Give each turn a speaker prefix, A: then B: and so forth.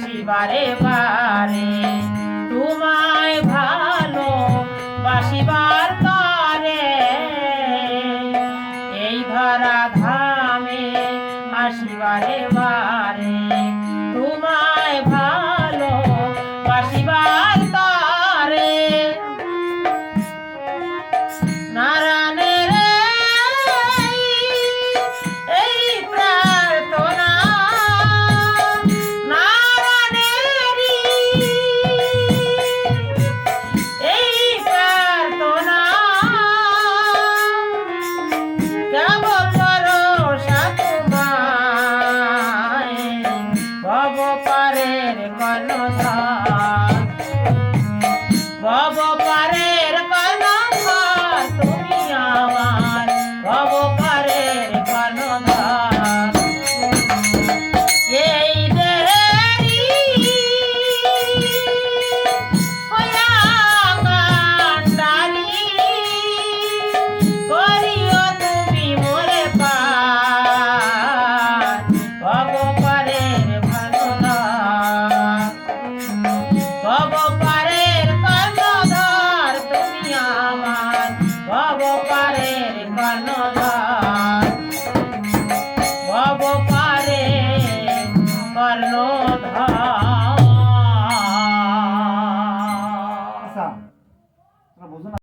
A: আসি বারে বারে তোমায় ভালো বাসিবার পারে এই ভরা ধামে আসি বারে বারে